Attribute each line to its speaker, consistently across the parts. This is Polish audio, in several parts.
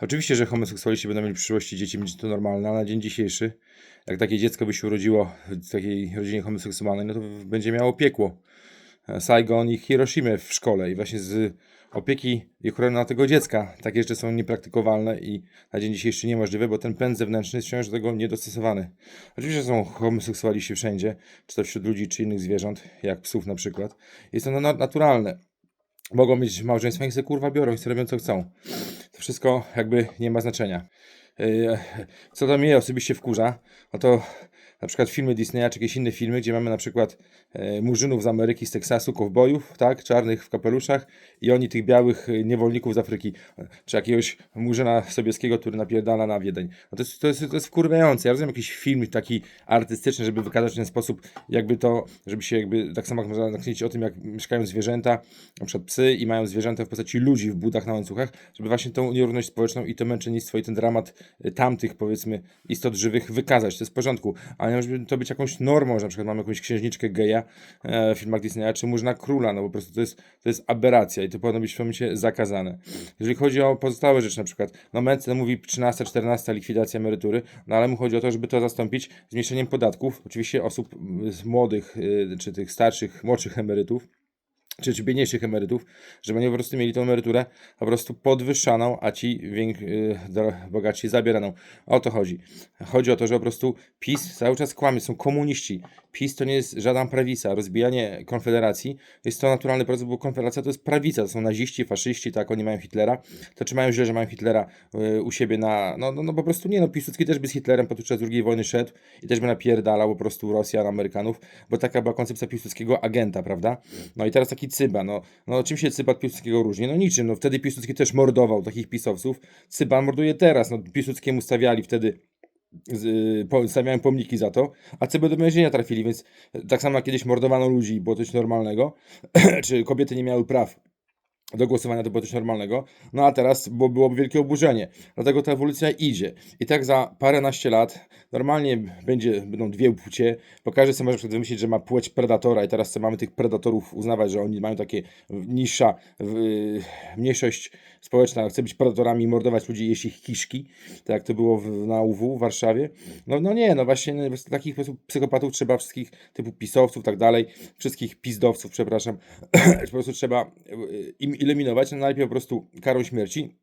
Speaker 1: oczywiście, że homoseksualiści będą mieli w przyszłości dzieci, będzie to normalne, ale na dzień dzisiejszy, jak takie dziecko by się urodziło w takiej rodzinie homoseksualnej, no to będzie miało piekło. Saigon i Hiroshima w szkole i właśnie z opieki i ochrony tego dziecka takie rzeczy są niepraktykowalne i na dzień dzisiejszy niemożliwe, bo ten pęd zewnętrzny jest wciąż do tego niedostosowany. Oczywiście są homoseksualiści wszędzie, czy to wśród ludzi, czy innych zwierząt, jak psów na przykład. Jest to na- naturalne. Mogą mieć małżeństwa, niech sobie kurwa biorą, i sobie robią co chcą. To wszystko jakby nie ma znaczenia. Yy, Co to mnie osobiście wkurza, no to na przykład filmy Disneya, czy jakieś inne filmy, gdzie mamy na przykład e, murzynów z Ameryki, z Teksasu, kowbojów, tak, czarnych w kapeluszach i oni tych białych e, niewolników z Afryki, e, czy jakiegoś murzyna sobieskiego, który napierdala na Wiedeń. No to, jest, to, jest, to jest wkurwiające. Ja rozumiem jakiś film taki artystyczny, żeby wykazać w ten sposób, jakby to, żeby się jakby, tak samo jak można nakręcić o tym, jak mieszkają zwierzęta, na przykład psy i mają zwierzęta w postaci ludzi w budach na łańcuchach, żeby właśnie tą nierówność społeczną i to męczennictwo i ten dramat y, tamtych, powiedzmy, istot żywych wykazać. To jest w porządku, nie może to być jakąś normą, że na przykład mamy jakąś księżniczkę geja e, w filmach Disneya, czy Murzyna Króla, no po prostu to jest, to jest aberracja i to powinno być w momencie zakazane. Jeżeli chodzi o pozostałe rzeczy, na przykład, no Mencen mówi 13, 14 likwidacja emerytury, no ale mu chodzi o to, żeby to zastąpić zmniejszeniem podatków, oczywiście osób młodych, y, czy tych starszych, młodszych emerytów, czy, czy biedniejszych emerytów, żeby oni po prostu mieli tą emeryturę po prostu podwyższaną, a ci więk, y, bogatsi zabieraną. O to chodzi. Chodzi o to, że po prostu PiS cały czas kłamie, są komuniści. PiS to nie jest żadna prawica. Rozbijanie Konfederacji jest to naturalny proces, bo Konfederacja to jest prawica, to są naziści, faszyści, tak, oni mają Hitlera. To czy mają źle, że mają Hitlera y, u siebie na... No, no, no po prostu nie, no Piłsudski też by z Hitlerem podczas II wojny szedł i też by napierdalał po prostu Rosjan, Amerykanów, bo taka była koncepcja Piłsudskiego agenta, prawda? No i teraz taki Cyba, no, no czym się Cyba od Piłsudskiego różni? No niczym, no wtedy Piłsudski też mordował takich pisowców, Cyba morduje teraz, no Piłsudskiemu stawiali wtedy po, stawiałem pomniki za to, a CB do więzienia trafili, więc tak samo kiedyś mordowano ludzi, było coś normalnego, czy kobiety nie miały praw do głosowania, było coś normalnego, no a teraz bo byłoby wielkie oburzenie, dlatego ta ewolucja idzie. I tak za paręnaście lat normalnie będzie, będą dwie płcie, bo każdy sobie może wymyślić, że ma płeć predatora. I teraz sobie mamy tych predatorów uznawać, że oni mają takie niższa, w- mniejszość społeczna. Chce być predatorami i mordować ludzi, jeść ich kiszki, tak jak to było w, na UW w Warszawie. No, no nie, no właśnie no, takich psychopatów trzeba wszystkich typu pisowców, tak dalej, wszystkich pizdowców, przepraszam, po prostu trzeba y, im eliminować, no najpierw po prostu karą śmierci,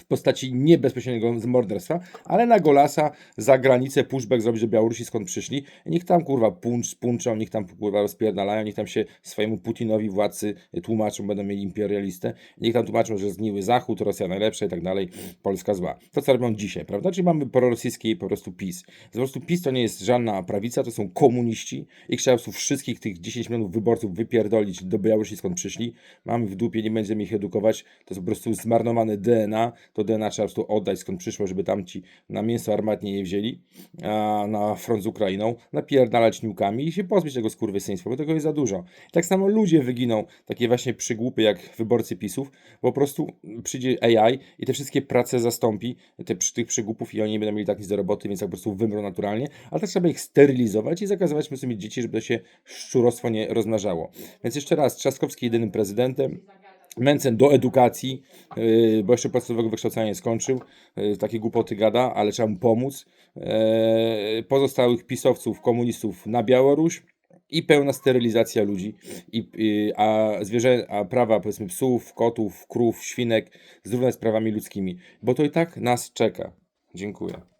Speaker 1: w postaci nie bezpośredniego morderstwa, ale na golasa za granicę pushback zrobić do Białorusi, skąd przyszli. Niech tam kurwa puncz, punczą, niech tam kurwa rozpierdalają, niech tam się swojemu Putinowi władcy tłumaczą, będą mieli imperialistę. Niech tam tłumaczą, że zgniły Zachód, Rosja najlepsza i tak dalej, Polska zła. To co robią dzisiaj, prawda? Czyli mamy prorosyjski po prostu PiS. Po prostu PiS to nie jest żadna prawica, to są komuniści i prostu wszystkich tych 10 milionów wyborców wypierdolić do Białorusi, skąd przyszli. Mamy w dupie, nie będziemy ich edukować. To jest po prostu zmarnowane DNA. To DNA trzeba po prostu oddać, skąd przyszło, żeby tamci na mięso armatnie je wzięli, a na front z Ukrainą, napierdalać niukami i się pozbyć tego skurwysyństwa, bo tego jest za dużo. Tak samo ludzie wyginą, takie właśnie przygłupy jak wyborcy PiSów, po prostu przyjdzie AI i te wszystkie prace zastąpi te, tych przygłupów i oni nie będą mieli tak nic do roboty, więc tak po prostu wymrą naturalnie, ale też trzeba ich sterylizować i zakazywać po mieć dzieci, żeby to się szczurostwo nie rozmnażało. Więc jeszcze raz, Trzaskowski jedynym prezydentem, Mencen do edukacji, yy, bo jeszcze podstawowego wykształcenia nie skończył, yy, takie głupoty gada, ale trzeba mu pomóc. Yy, pozostałych pisowców, komunistów na Białoruś i pełna sterylizacja ludzi, I, a, zwierzę, a prawa powiedzmy psów, kotów, krów, świnek zrównać z prawami ludzkimi, bo to i tak nas czeka. Dziękuję.